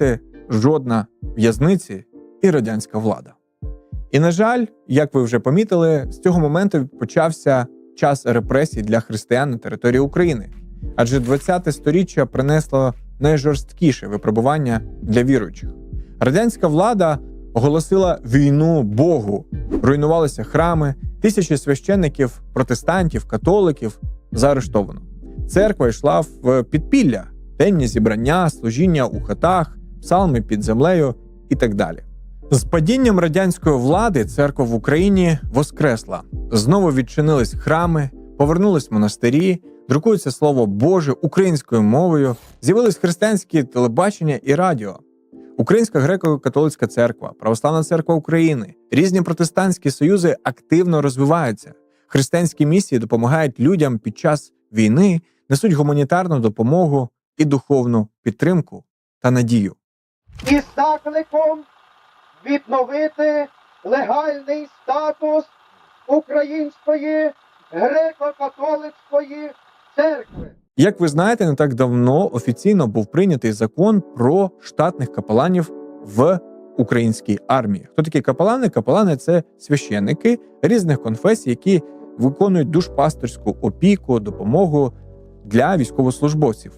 арешти, жодна в'язниці і радянська влада. І, на жаль, як ви вже помітили, з цього моменту почався час репресій для християн на території України. Адже 20-те сторіччя принесло найжорсткіше випробування для віруючих. Радянська влада оголосила війну Богу, руйнувалися храми, тисячі священників, протестантів, католиків заарештовано. Церква йшла в підпілля, темні зібрання, служіння у хатах, псалми під землею і так далі. З падінням радянської влади церква в Україні воскресла. Знову відчинились храми, повернулись монастирі, друкується слово Боже українською мовою, з'явились християнські телебачення і радіо. Українська греко-католицька церква, Православна церква України, різні протестантські союзи активно розвиваються. Християнські місії допомагають людям під час війни, несуть гуманітарну допомогу і духовну підтримку та надію. Із закликом відновити легальний статус Української греко-католицької церкви. Як ви знаєте, не так давно офіційно був прийнятий закон про штатних капеланів в українській армії. Хто такі капелани? Капелани це священники різних конфесій, які виконують душпастерську опіку, допомогу для військовослужбовців.